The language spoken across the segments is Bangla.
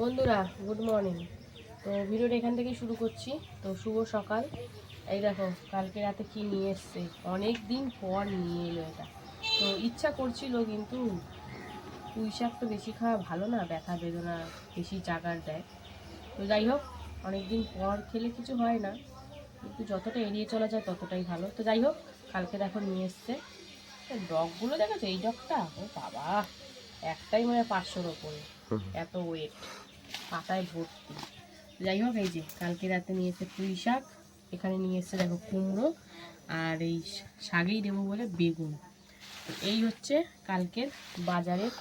বন্ধুরা গুড মর্নিং তো ভিডিওটা এখান থেকে শুরু করছি। তো শুভ সকাল। এই দেখো কালকে রাতে কি নিয়ে এসছে? অনেক দিন পর নিয়ে এলো এটা। তো ইচ্ছা করছিল কিন্তু পুঁই শাক তো বেশি খাওয়া ভালো না ব্যথা বেদনা বেশি জাগার দেয়। তো যাই হোক অনেক দিন পর খেলে কিছু হয় না। কিন্তু যতটা এড়িয়ে চলা যায় ততটাই ভালো। তো যাই হোক কালকে দেখো নিয়ে এসছে। ডগগুলো দেখেছ? এই ডগটা? ও বাবা একটাই মানে পাঁচশোর ওপরে। এত ওয়েট পাতায় ভর্তি। যাই হোক এই যে কালকে রাতে নিয়ে এসে পুঁই শাক, এখানে নিয়ে এসছে দেখো কুমড়ো আর এই শাকেই দেবো বলে বেগুন। এই হচ্ছে কালকের বাজারের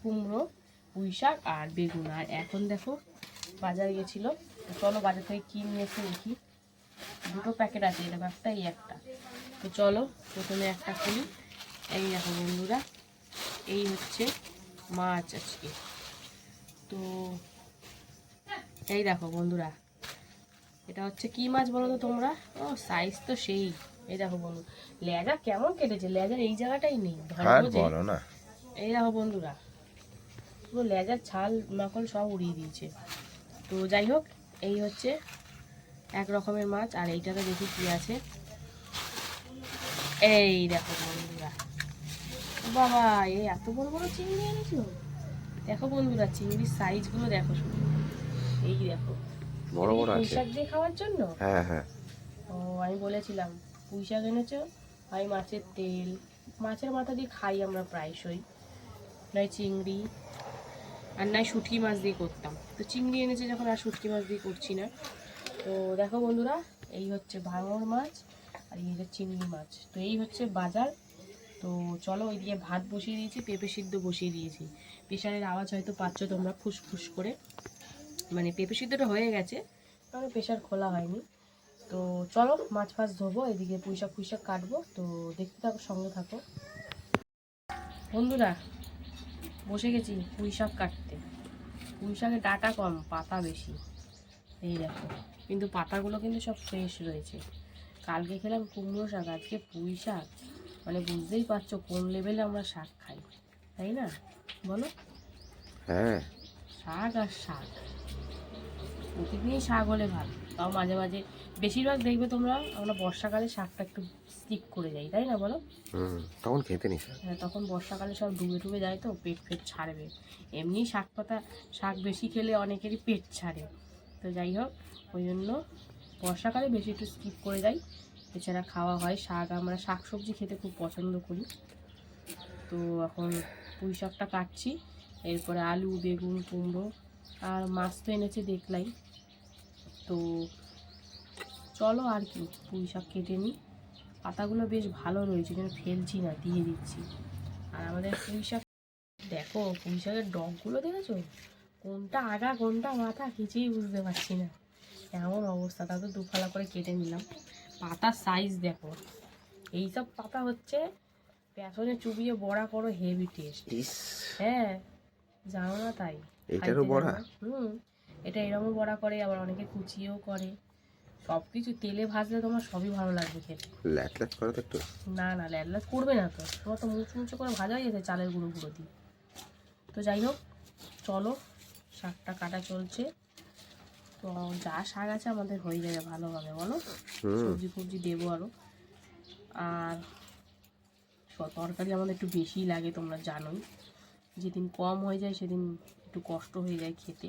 কুমড়ো, পুঁই শাক আর বেগুন। আর এখন দেখো বাজারে গেছিল। চলো বাজার থেকে কী নিয়ে এসে দেখি। দুটো প্যাকেট আছে এরকম একটা, এই একটা। তো চলো প্রথমে একটা খুলি। এই দেখো বন্ধুরা, এই হচ্ছে মাছ আজকে। তো এই দেখো বন্ধুরা এটা হচ্ছে কি মাছ বলো তো তোমরা? ও সাইজ তো সেই। এই দেখো বন্ধু লেজা কেমন কেটেছে? লেজার এই জায়গাটাই নেই বলো না। এই দেখো বন্ধুরা পুরো লেজার ছাল মাখন সব উড়িয়ে দিয়েছে। তো যাই হোক এই হচ্ছে এক রকমের মাছ আর এইটাতে দেখি কি আছে। এই দেখো বন্ধুরা বাবা এই এত বড় বড় চিংড়ি এনেছো? দেখো বন্ধুরা চিংড়ির সাইজগুলো দেখো শুধু। এই দেখো। বড় বড় আছে। শাক দিয়ে খাওয়ার জন্য? হ্যাঁ হ্যাঁ। ও আমি বলেছিলাম পুঁই শাক এনেছো আমি মাছের তেল মাছের মাথা দিয়ে খাই আমরা প্রায়শই। নয় চিংড়ি আর নয় শুটকি মাছ দিয়ে করতাম। তো চিংড়ি এনেছে যখন আর শুটকি মাছ দিয়ে করছি না। তো দেখো বন্ধুরা এই হচ্ছে ভাঙর মাছ আর এই হচ্ছে চিংড়ি মাছ। তো এই হচ্ছে বাজার। তো চলো ওইদিকে ভাত বসিয়ে দিয়েছি, পেঁপে সিদ্ধ বসিয়ে দিয়েছি। প্রেশারের আওয়াজ হয়তো পাচ্ছ তোমরা ফুসফুস করে। মানে পেঁপে সিদ্ধটা হয়ে গেছে মানে প্রেশার খোলা হয়নি। তো চলো মাছ ফাছ ধোবো, এদিকে পুঁইশাক পুঁইশাক কাটবো, তো দেখতে থাকো, সঙ্গে থাকো। বন্ধুরা, বসে গেছি পুঁই শাক কাটতে। পুঁই শাকের ডাটা কম, পাতা বেশি। এই দেখো, কিন্তু পাতাগুলো কিন্তু সব ফ্রেশ রয়েছে। কালকে খেলাম কুমড়ো শাক, আজকে পুঁই শাক মানে বুঝতেই পারছ কোন লেভেলে আমরা শাক খাই তাই না? বলো। হ্যাঁ। শাক আর শাক। প্রতিদিনই শাক হলে ভালো তাও মাঝে মাঝে বেশিরভাগ দেখবে তোমরা আমরা বর্ষাকালে শাকটা একটু স্কিপ করে যাই তাই না বলো? হুম তখন খেতে নিস হ্যাঁ, তখন বর্ষাকালে সব ডুবে ডুবে যায় তো পেট ফেট ছাড়বে। এমনি শাক পাতা শাক বেশি খেলে অনেকেরই পেট ছাড়ে। তো যাই হোক ওই জন্য বর্ষাকালে বেশি একটু স্কিপ করে যাই। এছাড়া খাওয়া হয়। শাক, আমরা শাক সবজি খেতে খুব পছন্দ করি। তো এখন পুঁই শাকটা কাটছি। এরপরে আলু, বেগুন, কুমড়ো আর মাছ তো এনেছে দেখলাই। তো চলো আর কি, পুঁই শাক কেটে নিই। পাতাগুলো বেশ ভালো রয়েছে, যেন ফেলছি না, দিয়ে দিচ্ছি। আর আমাদের পুঁই শাক, দেখো, পুঁই শাকের ডগগুলো দেখেছ? কোনটা আগা, কোনটা মাথা কিছুই বুঝতে পারছি না। এমন অবস্থা তা তো দুফালা করে কেটে নিলাম। পাতার সাইজ দেখো। এইসব পাতা হচ্ছে পেছনে চুবিয়ে বড়া করো হেভি টেস্ট হ্যাঁ জানো না তাই? এটারও বড়া? হুম এটা এরকমও বড়া করে আবার অনেকে কুচিয়েও করে। সব কিছু তেলে ভাজলে তোমার সবই ভালো লাগবে খেতে। ল্যাট ল্যাট করে তো একটু। না না ল্যাডলাস করবে না তো। তোমার তো মুচু মুচু করে ভাজা হয়ে গেছে চালের গুঁড়ো গুঁড়ো দিয়ে। তো যাই হোক চলো শাকটা কাটা চলছে। তো যা শাক আছে আমাদের হয়ে যাবে ভালোভাবে বলো? সবজি ফবজি দেবো আরও আর তরকারি আমাদের একটু বেশিই লাগে তোমরা জানোই। যেদিন কম হয়ে যায় সেদিন একটু কষ্ট হয়ে যায় খেতে।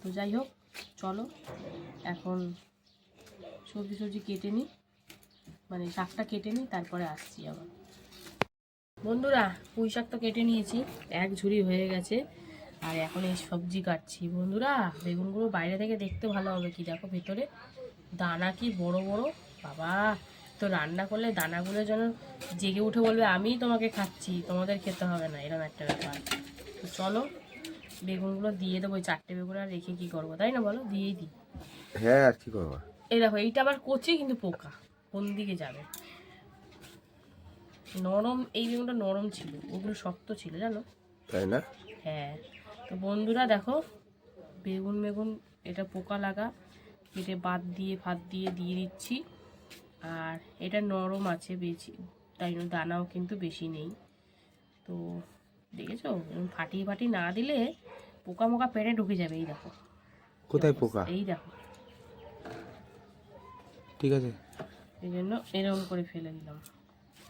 তো যাই হোক চলো এখন সবজি সবজি কেটে নিই। মানে শাকটা কেটে নিই তারপরে আসছি আবার। বন্ধুরা পুঁই শাক তো কেটে নিয়েছি এক ঝুড়ি হয়ে গেছে। আর এখন এই সবজি কাটছি। বন্ধুরা বেগুনগুলো বাইরে থেকে দেখতে ভালো হবে কি দেখো ভেতরে? দানা কি বড় বড়? বাবা তো রান্না করলে দানাগুলো যেন জেগে উঠে বলবে আমিই তোমাকে খাচ্ছি তোমাদের খেতে হবে না। এরকম একটা ব্যাপার। তো চলো বেগুনগুলো দিয়ে দেবো। ওই চারটে বেগুন আর রেখে কি করব তাই না বলো? দিয়েই দিই। হ্যাঁ আর কি করব? এই দেখো এইটা আবার কচি কিন্তু পোকা। কোন দিকে যাবে? নরম এই বেগুনটা নরম ছিল ওগুলো শক্ত ছিল জানো? তাই না? হ্যাঁ। তো বন্ধুরা দেখো বেগুন বেগুন এটা পোকা লাগা। কেটে বাদ দিয়ে ফাত দিয়ে দিয়ে দিচ্ছি। আর এটা নরম আছে বেশি তাই জন্য দানাও কিন্তু বেশি নেই। তো দেখেছ? ফাটিয়ে ফাটিয়ে না দিলে পোকা মোকা পেটে ঢুকে যাবে এই দেখো। কোথায় পোকা? এই দেখো। ঠিক আছে। এই জন্য এরকম করে ফেলে দিলাম।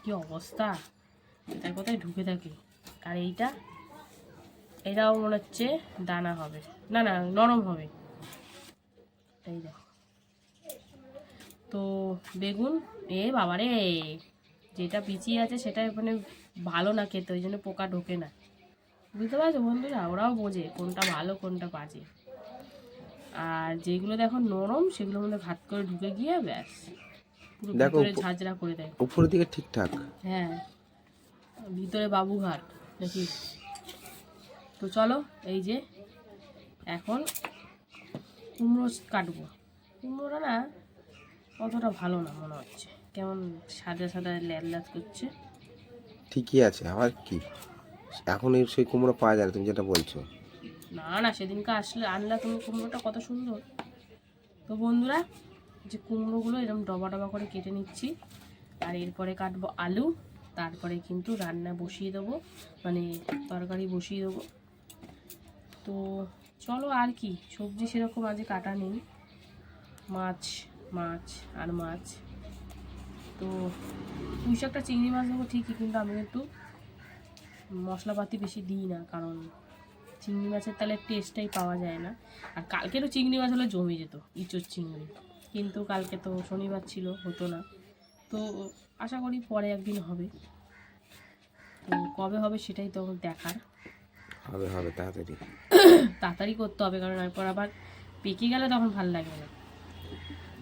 কি অবস্থা? কোথায় কোথায় ঢুকে থাকে? আর এইটা? এটাও মনে হচ্ছে দানা হবে। না না নরম হবে। এই দেখো। তো বেগুন এ বাবারে যেটা পিছিয়ে আছে সেটা মানে ভালো না খেতে ওই জন্য পোকা ঢোকে না। বুঝতে পারছ বন্ধুরা? ওরাও বোঝে কোনটা ভালো কোনটা বাজে। আর যেগুলো দেখো নরম সেগুলোর মধ্যে ঘাত করে ঢুকে গিয়ে ব্যাস। দেখো, ঝাঁঝরা করে দেয়। উপরের দিকে ঠিকঠাক। হ্যাঁ। ভিতরে বাবুঘাট দেখি। তো চলো এই যে এখন কুমড়ো কাটবো। কুমড়োটা না অতটা ভালো না মনে হচ্ছে। কেমন সাদা সাদা ল্যাদ ল্যাদ করছে। ঠিকই আছে আবার কি? এখন এই সেই কুমড়ো পাওয়া যায় না তুমি যেটা বলছো। না না সেদিনকে আসলে আনলা তুমি কুমড়োটা কত সুন্দর। তো বন্ধুরা যে কুমড়োগুলো এরকম ডবা ডবা করে কেটে নিচ্ছি আর এরপরে কাটবো আলু তারপরে কিন্তু রান্না বসিয়ে দেবো মানে তরকারি বসিয়ে দেবো। তো চলো আর কি, সবজি সেরকম আজ কাটা নেই। মাছ মাছ আর মাছ। তো পুঁই শাকটা, চিংড়ি মাছ দেবো ঠিকই, কিন্তু আমি একটু মশলাপাতি বেশি দিই না, কারণ চিংড়ি মাছের তাহলে টেস্টটাই পাওয়া যায় না। আর কালকেরও চিংড়ি মাছ হলে জমে যেত, ইঁচড় চিংড়ি। কিন্তু কালকে তো শনিবার ছিল, হতো না। তো আশা করি পরে একদিন হবে। তো কবে হবে সেটাই তো দেখার। হবে হবে, তাড়াতাড়ি। তাড়াতাড়ি করতে হবে, কারণ এরপর আবার পেকে গেলে তখন ভালো লাগবে না।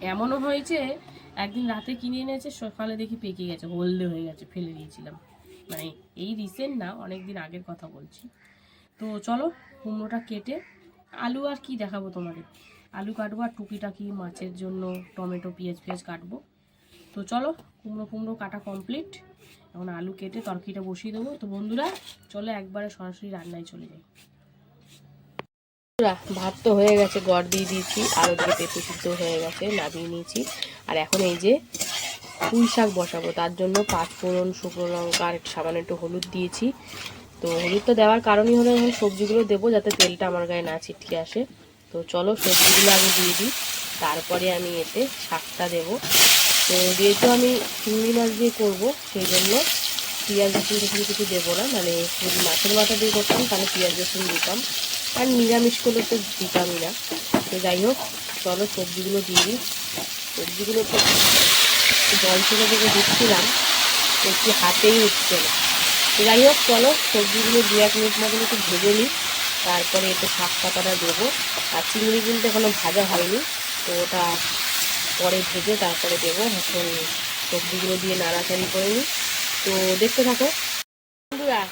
এমনও হয়েছে, একদিন রাতে কিনে এনেছে, সকালে দেখি পেকে গেছে, হলদে হয়ে গেছে, ফেলে দিয়েছিলাম। মানে এই রিসেন্ট না অনেক দিন আগের কথা বলছি। তো চলো, কুমড়োটা কেটে আলু আর কি দেখাবো তোমাদের? আলু কাটবো আর টুকিটাকি মাছের জন্য টমেটো, পেঁয়াজ পেঁয়াজ কাটবো। তো চলো, কুমড়ো কুমড়ো কাটা কমপ্লিট এখন আলু কেটে তরকিটা বসিয়ে দেবো। তো বন্ধুরা, চলো একবারে সরাসরি রান্নায় চলে যাই। ভাত তো হয়ে গেছে, গড় দিয়ে দিয়েছি। আর ওদিকে পেঁপে সিদ্ধ হয়ে গেছে, নামিয়ে নিয়েছি। আর এখন এই যে পুঁই শাক বসাবো, তার জন্য পাঁচ ফোড়ন, শুকনো লঙ্কা আর একটু সামান্য একটু হলুদ দিয়েছি। তো হলুদটা দেওয়ার কারণই হলো এখন সবজিগুলো দেবো, যাতে তেলটা আমার গায়ে না ছিটকে আসে। তো চলো সবজিগুলো আগে দিয়ে দিই। তারপরে আমি এতে শাকটা দেবো। তো যেহেতু আমি চিংড়ি মাছ দিয়ে করব, সেই জন্য পেঁয়াজ রসুন রসুন কিছু দেবো না মানে যদি মাছের মাথা দিয়ে করতাম, তাহলে পেঁয়াজ রসুন দিতাম। আর নিরামিষ করলে তো দিতামই না। তো যাই হোক, চলো সবজিগুলো দিয়ে দিই। সবজিগুলো তো জল থেকে থেকে দিচ্ছিলাম, তো একটু হাতেই উঠছে না। তো যাই হোক, চলো সবজিগুলো দু এক মিনিট মতন একটু ভেজে নিই। তারপরে এতে শাক পাতাটা দেবো। আর চিংড়ি কিন্তু এখনও ভাজা হয়নি, তো ওটা পরে ভেজে তারপরে দেবো এখন সবজিগুলো দিয়ে নাড়াচাড়ি করে নিই। তো দেখতে থাকো। বন্ধুরা,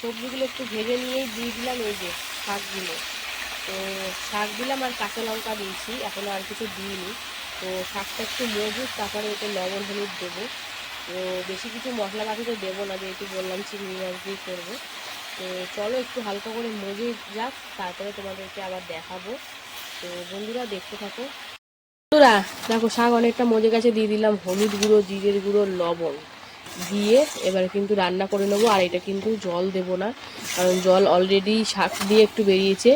সবজিগুলো একটু ভেজে নিয়েই দিয়ে দিলাম এই যে শাকগুলো। তো শাক দিলাম আর কাঁচা লঙ্কা দিয়েছি এখনও আর কিছু দিইনি। তো শাকটা একটু মজুত তারপরে এতে লবণ, হলুদ দেবো। তো বেশি কিছু মশলা পাতি তো দেবো না, যেহেতু বললাম চিংড়ি মাছ দিয়ে করব। তো চলো একটু হালকা করে মজে যাক, তারপরে তোমাদেরকে আবার দেখাবো। তো বন্ধুরা, দেখতে থাকো। বন্ধুরা দেখো শাক অনেকটা মজে গেছে, দিয়ে দিলাম হলুদ গুঁড়ো, জিরের গুঁড়ো, লবণ। দিয়ে এবার কিন্তু রান্না করে নেব, আর এটা কিন্তু জল দেব না, কারণ জল অলরেডি শাক দিয়ে একটু বেরিয়েছে।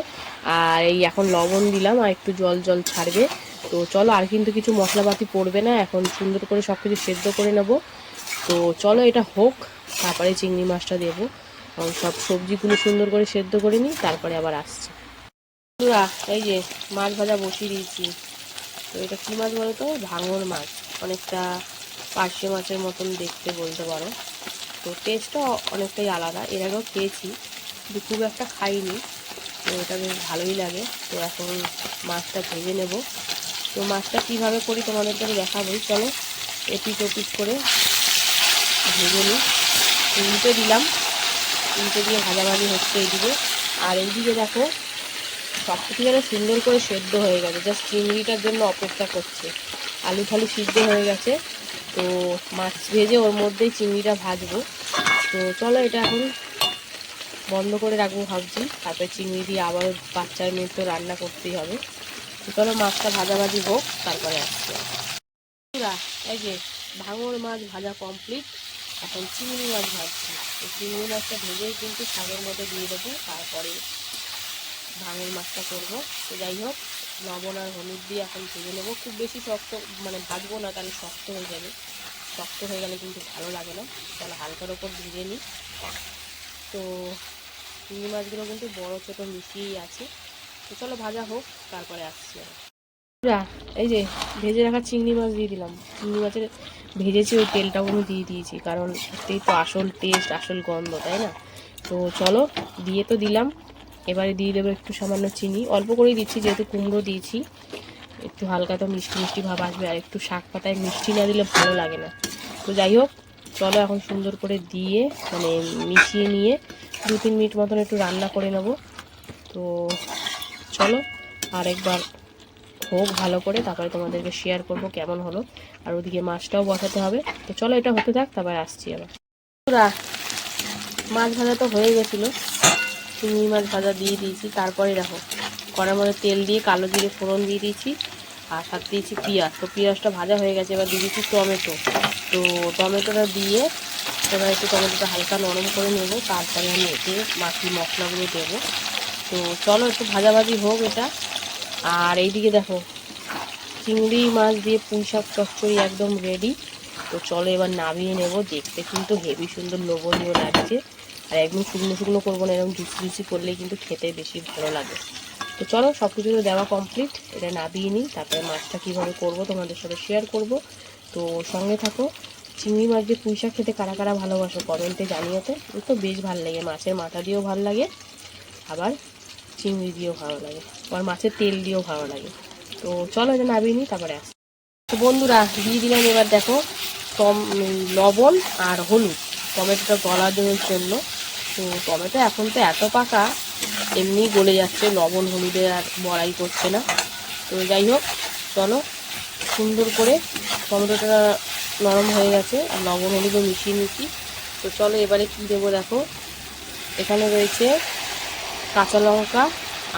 আর এই এখন লবণ দিলাম, আর একটু জল জল ছাড়বে। তো চলো, আর কিন্তু কিছু মশলাপাতি পড়বে না, এখন সুন্দর করে সব কিছু সেদ্ধ করে নেব। তো চলো, এটা হোক, তারপরে চিংড়ি মাছটা দেবো। কারণ সব সবজিগুলো সুন্দর করে সেদ্ধ করে নিই, তারপরে আবার আসছে। এই যে মাছ ভাজা বসিয়ে দিয়েছি। তো এটা কী মাছ বলো তো? ভাঙর মাছ। অনেকটা পার্শে মাছের মতন দেখতে বলতে পারো। তো টেস্টটা অনেকটাই আলাদা। এর আগেও খেয়েছি, কিন্তু খুব একটা খাইনি। তো এটা বেশ ভালোই লাগে। তো এখন মাছটা ভেজে নেব। তো মাছটা কীভাবে করি তোমাদেরকে আমি দেখাবোই চলো এপিট ওপিট করে ভেজে নিই। উল্টে দিলাম। উল্টে দিয়ে ভাজাভাজি হচ্ছে এইদিকে আর এইদিকে দেখো সব কিছু যেন সুন্দর করে সেদ্ধ হয়ে গেছে। জাস্ট চিংড়িটার জন্য অপেক্ষা করছে। আলু ফালু সিদ্ধ হয়ে গেছে। তো মাছ ভেজে ওর মধ্যেই চিংড়িটা ভাজবো। তো চলো এটা এখন বন্ধ করে রাখব ভাবছি। তারপরে চিংড়ি দিয়ে আবার বাচ্চার মেয়ে তো রান্না করতেই হবে। তো চলো মাছটা ভাজাভাজি হোক, তারপরে আসছে এই যে ভাঙর মাছ ভাজা কমপ্লিট এখন চিংড়ি মাছ ভাজছি। চিংড়ি মাছটা ভেজেই কিন্তু শাকের মধ্যে দিয়ে দেবো, তারপরে ভাঙল মাছটা করব। তো যাই হোক, লবণ আর হলুদ দিয়ে এখন ভেজে নেব। খুব বেশি শক্ত মানে ভাজবো না, তাহলে শক্ত হয়ে যাবে। শক্ত হয়ে গেলে কিন্তু ভালো লাগে না। তাহলে হালকার ওপর ভেজে নিই। তো চিংড়ি মাছগুলো কিন্তু বড়, ছোটো মিশিয়েই আছে। তো চলো ভাজা হোক, তারপরে আসছি এই যে ভেজে রাখা চিংড়ি মাছ দিয়ে দিলাম। চিংড়ি মাছের ভেজেছি, ওই তেলটাও আমি দিয়ে দিয়েছি, কারণ এটাই তো আসল টেস্ট আসল গন্ধ, তাই না? তো চলো, দিয়ে তো দিলাম। এবারে দিয়ে দেবো একটু সামান্য চিনি। অল্প করেই দিচ্ছি, যেহেতু কুমড়ো দিয়েছি। একটু হালকা তো মিষ্টি মিষ্টি ভাব আসবে, আর একটু শাক পাতায় মিষ্টি না দিলে ভালো লাগে না। তো যাই হোক, চলো এখন সুন্দর করে দিয়ে মানে মিশিয়ে নিয়ে দু তিন মিনিট মতন একটু রান্না করে নেব। তো চলো আরেকবার হোক ভালো করে, তারপরে তোমাদেরকে শেয়ার করব কেমন হলো। আর ওদিকে মাছটাও বসাতে হবে। তো চলো, এটা হতে থাক, তারপরে আসছি আবার। মাছ ভাজা তো হয়ে গেছিল। চিংড়ি মাছ ভাজা দিয়ে দিয়েছি, তারপরে দেখো কড়ার মধ্যে তেল দিয়ে কালো জিরে ফোড়ন দিয়ে দিয়েছি, আর সাথে দিয়েছি পেঁয়াজ। তো পেঁয়াজটা ভাজা হয়ে গেছে, এবার দিয়ে দিয়েছি টমেটো। তো টমেটোটা দিয়ে এবার একটু টমেটোটা হালকা নরম করে নেব, তারপরে আমি এতে বাকি মশলাগুলো দেবো। তো চলো একটু ভাজাভাজি হোক এটা। আর এইদিকে দেখো, চিংড়ি মাছ দিয়ে পুঁই শাক চচ্চড়ি একদম রেডি তো চলো এবার নামিয়ে নেব, দেখতে কিন্তু হেভি সুন্দর লোভনীয় লাগছে। আর একদম শুকনো শুকনো করব না, এরকম জুসি জুসি করলে কিন্তু খেতে বেশি ভালো লাগে। তো চলো সব কিছু তো দেওয়া কমপ্লিট এটা নামিয়ে নিই, তারপরে মাছটা কীভাবে করব তোমাদের সাথে শেয়ার করব। তো সঙ্গে থাকো। চিংড়ি মাছ দিয়ে পুঁই শাক খেতে কারা কারা ভালোবাসো কমেন্টে জানিয়ে তো। বেশ ভালো লাগে, মাছের মাথা দিয়েও ভালো লাগে, আবার চিংড়ি দিয়েও ভালো লাগে, আবার মাছের তেল দিয়েও ভালো লাগে। তো চলো এটা নামিয়ে নিই, তারপরে আস। তো বন্ধুরা, দিয়ে দিলাম এবার দেখো লবণ আর হলুদ। টমেটোটা গলানোর জন্য তো টমেটো এখন তো এত পাকা, এমনি গলে যাচ্ছে, লবণ, হলুদে আর বড়াই করছে না। তো যাই হোক, চলো সুন্দর করে টমেটোটা নরম হয়ে গেছে, আর লবণ, হলুদও মিশিয়ে নিচ্ছি। তো চলো এবারে কী দেবো দেখো। এখানে রয়েছে কাঁচা লঙ্কা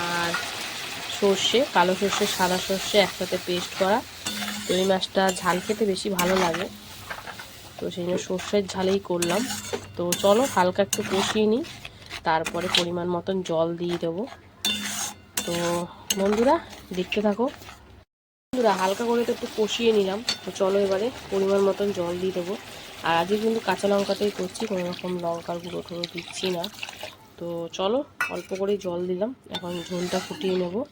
আর সর্ষে, কালো সর্ষে, সাদা সর্ষে একসাথে পেস্ট করা। তো এই মাছটা ঝাল খেতে বেশি ভালো লাগে। তো সেই জন্য সর্ষের ঝালেই করলাম। তো চলো হালকা একটু কষিয়ে নিই। তারপরে পরিমাণ মতন জল দিয়ে দেবো। তো বন্ধুরা, দেখতে থাকো। বন্ধুরা, হালকা করে তো একটু কষিয়ে নিলাম। তো চলো এবারে পরিমাণ মতন জল দিয়ে দেবো। আর আজকে কিন্তু কাঁচা লঙ্কাতেই করছি, কোনো রকম লঙ্কার গুঁড়ো টুড়ো দিচ্ছি না। তো চলো অল্প করে জল দিলাম। এখন ঝোলটা ফুটিয়ে নেব।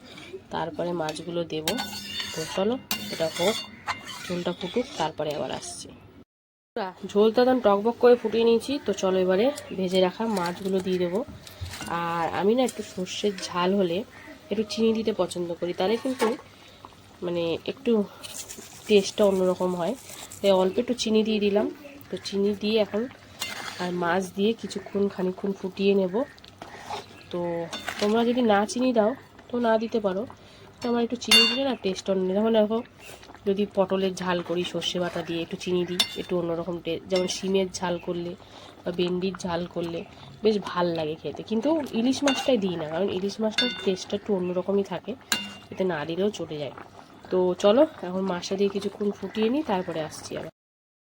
তারপরে মাছগুলো দেব। তো চলো, এটা হোক, ঝোলটা ফুটুক, তারপরে আবার আসছি। ঝোলটা তখন টকবক করে ফুটিয়ে নিয়েছি, তো চলো এবারে ভেজে রাখা মাছগুলো দিয়ে দেবো। আর আমি না একটু সর্ষের ঝাল হলে একটু চিনি দিতে পছন্দ করি, তাহলে কিন্তু মানে একটু টেস্টটা অন্যরকম হয়। তাই অল্প একটু চিনি দিয়ে দিলাম। তো চিনি দিয়ে এখন আর মাছ দিয়ে কিছুক্ষণ খানিক্ষণ ফুটিয়ে নেব। তো তোমরা যদি না চিনি দাও, তো না দিতে পারো। তো আমার একটু চিনি দিলে না টেস্ট অন্য যেমন দেখো যদি পটলের ঝাল করি সর্ষে বাটা দিয়ে একটু চিনি দিই একটু অন্যরকম টেস্ট যেমন শিমের ঝাল করলে বা ভেন্ডির ঝাল করলে বেশ ভালো লাগে খেতে। কিন্তু ইলিশ মাছটাই দিই না কারণ ইলিশ মাছটার টেস্টটা একটু অন্যরকমই থাকে এতে না দিলেও চলে যায়। তো চলো এখন মাছটা দিয়ে কিছুক্ষণ ফুটিয়ে নিই তারপরে আসছি আবার।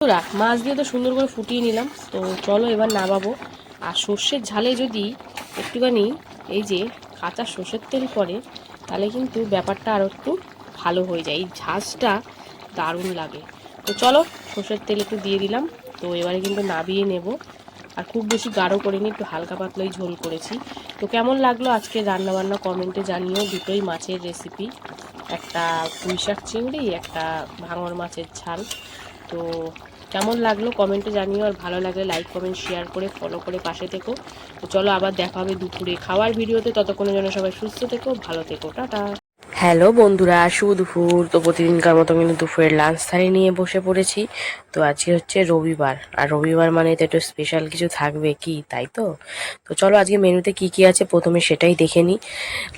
বন্ধুরা, মাছ দিয়ে তো সুন্দর করে ফুটিয়ে নিলাম তো চলো এবার নামাবো। আর সর্ষের ঝালে যদি একটুখানি এই যে কাঁচা সর্ষের তেল পড়ে তাহলে কিন্তু ব্যাপারটা আরও একটু ভালো হয়ে যায়। এই ঝাঁজটা দারুণ লাগে। তো চলো, সর্ষের তেল একটু দিয়ে দিলাম। তো এবারে কিন্তু নাবিয়ে নেব। আর খুব বেশি গাঢ় করিনি, একটু হালকা পাতলাই ঝোল করেছি। তো কেমন লাগল আজকে রান্নাবান্না কমেন্টে জানিও। দুটোই মাছের রেসিপি একটা পুঁই শাক চিংড়ি, একটা ভাঙর মাছের ঝাল। তো কেমন লাগল কমেন্টে জানিও। আর ভালো লাগলে লাইক কমেন্ট শেয়ার করে ফলো করে পাশে থেকো। তো চলো আবার দেখা হবে দুপুরে খাওয়ার ভিডিওতে। ততক্ষণের জন্য সবাই সুস্থ থেকো, ভালো থেকো। টাটা। হ্যালো বন্ধুরা, শুভ দুপুর। তো প্রতিদিনকার মতো কিন্তু দুপুরের লাঞ্চ থালি নিয়ে বসে পড়েছি। তো আজকে হচ্ছে রবিবার। আর রবিবার মানে তো একটু স্পেশাল কিছু থাকবে কি, তাই তো? তো চলো আজকে মেনুতে কি কি আছে প্রথমে সেটাই দেখে নিই।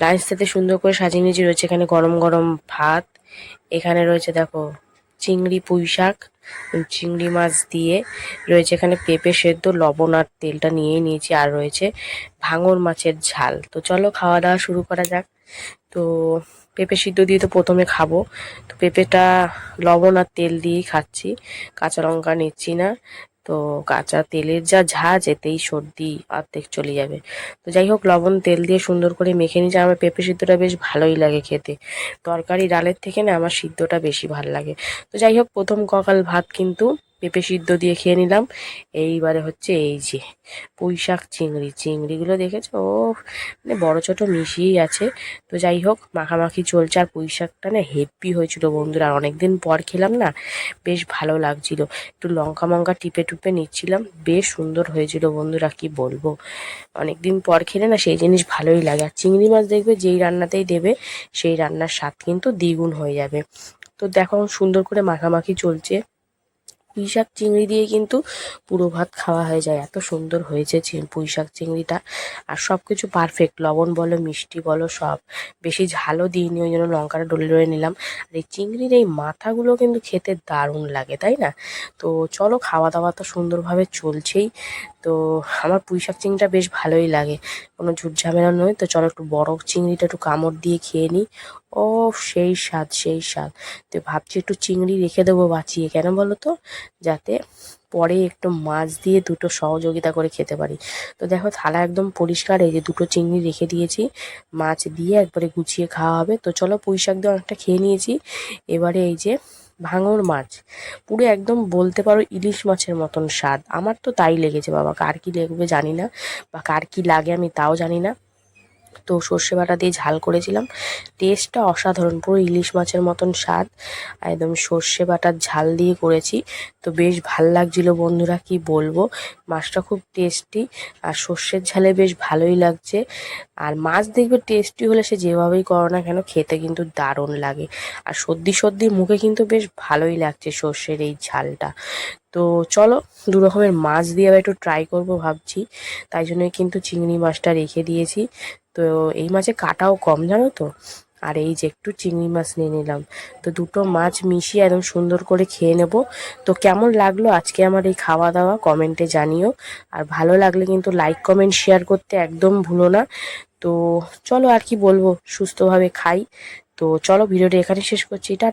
লাঞ্চ থেকে সুন্দর করে সাজিয়ে নিয়েছি, রয়েছে এখানে গরম গরম ভাত। এখানে রয়েছে দেখো চিংড়ি পুঁই শাক, চিংড়ি মাছ দিয়ে রয়েছে এখানে পেঁপে সেদ্ধ, লবণ আর তেলটা নিয়েই নিয়েছি। আর রয়েছে ভাঙর মাছের ঝাল। তো চলো খাওয়া দাওয়া শুরু করা যাক। তো পেঁপে সিদ্ধ দিয়ে তো প্রথমে খাব। তো পেঁপেটা লবণ আর তেল দিয়েই খাচ্ছি। কাঁচা লঙ্কা নিচ্ছি না। তো কাঁচা তেলের যা ঝাঁজ, এতেই সর্দি অর্ধেক চলে যাবে। তো যাই হোক, লবণ, তেল দিয়ে সুন্দর করে মেখে নিয়েছি আমার পেঁপে সিদ্ধটা বেশ ভালোই লাগে খেতে। তরকারি ডালের থেকে না আমার সিদ্ধটা বেশি ভালো লাগে। তো যাই হোক, প্রথম ককাল ভাত কিন্তু পেঁপে সিদ্ধ দিয়ে খেয়ে নিলাম। এইবারে হচ্ছে এই যে পুঁই শাক চিংড়ি, চিংড়িগুলো দেখেছ? ও মানে বড়ো ছোটো মিশিয়েই আছে। তো যাই হোক, মাখামাখি চলছে আর পুঁই শাকটা না হেভি হয়েছিল বন্ধুরা। আর অনেকদিন পর খেলাম না, বেশ ভালো লাগছিল। একটু লঙ্কা মঙ্কা টিপে টুপে নিচ্ছিলাম, বেশ সুন্দর হয়েছিল বন্ধুরা, কি বলব? অনেকদিন পর খেলে না সেই জিনিস ভালোই লাগে। আর চিংড়ি মাছ দেখবে যেই রান্নাতেই দেবে, সেই রান্নার স্বাদ কিন্তু দ্বিগুণ হয়ে যাবে। তো দেখো, সুন্দর করে মাখামাখি চলছে। পুঁই শাক চিংড়ি দিয়ে কিন্তু পুরো ভাত খাওয়া হয়ে যায়। এত সুন্দর হয়েছে পুঁই শাক চিংড়িটা। আর সব কিছু পারফেক্ট লবণ বলো, মিষ্টি বলো, সব। বেশি ঝালও দিইনি, ওই জন্য লঙ্কাটা ডলে ডলে নিলাম। আর এই চিংড়ির এই মাথাগুলো কিন্তু খেতে দারুণ লাগে, তাই না? তো চলো খাওয়া দাওয়া তো সুন্দরভাবে চলছেই। তো আমার পুঁই শাক চিংড়িটা বেশ ভালোই লাগে। কোনো ঝুট ঝামেলা নয়। তো চলো, একটু বড় চিংড়িটা একটু কামড় দিয়ে খেয়ে নিই। ও সেই স্বাদ সেই স্বাদ। তো ভাবছি একটু চিংড়ি রেখে দেবো বাঁচিয়ে, কেন বলো তো যাতে পরে একটু মাছ দিয়ে দুটো সহযোগিতা করে খেতে পারি। তো দেখো, থালা একদম পরিষ্কার, এই যে দুটো চিংড়ি রেখে দিয়েছি। মাছ দিয়ে একবারে গুছিয়ে খাওয়া হবে। তো চলো, পুঁই শাক দিয়ে অনেকটা খেয়ে নিয়েছি। এবারে এই যে ভাঙর মাছ। পুরো একদম বলতে পারো ইলিশ মাছের মতন স্বাদ। আমার তো তাই লেগেছে বাবা কার কি লেগবে জানি না, বা কার কি লাগে আমি তাও জানি না। তো সর্ষে বাটা দিয়ে ঝাল করেছিলাম। টেস্টটা অসাধারণ, পুরো ইলিশ মাছের মতন স্বাদ। একদম সর্ষে বাটার ঝাল দিয়ে করেছি। তো বেশ ভালো লাগছিল বন্ধুরা, কি বলব? মাছটা খুব টেস্টি আর সর্ষের ঝালে বেশ ভালোই লাগছে। আর মাছ দেখবে টেস্টি হলে সে যেভাবেই করো না কেন, খেতে কিন্তু দারুণ লাগে। আর সর্দি সর্দি মুখে কিন্তু বেশ ভালোই লাগছে সর্ষের এই ঝালটা। তো চলো দু রকমের মাছ দিয়ে আবার একটু ট্রাই করব ভাবছি। তাই জন্যই কিন্তু চিংড়ি মাছটা রেখে দিয়েছি। তো এই মাছে কাটাও কম, জানো তো? আর এই যে একটু চিংড়ি মাছ নিয়ে নিলাম। তো দুটো মাছ মিশিয়ে একদম সুন্দর করে খেয়ে নেব। তো কেমন লাগল আজকে আমার এই খাওয়া দাওয়া কমেন্টে জানিও। আর ভালো লাগলে কিন্তু লাইক কমেন্ট শেয়ার করতে একদম ভুলো না। তো চলো আর কি বলব, সুস্থভাবে খাই। তো চলো ভিডিওটা এখানে শেষ করছি। এটা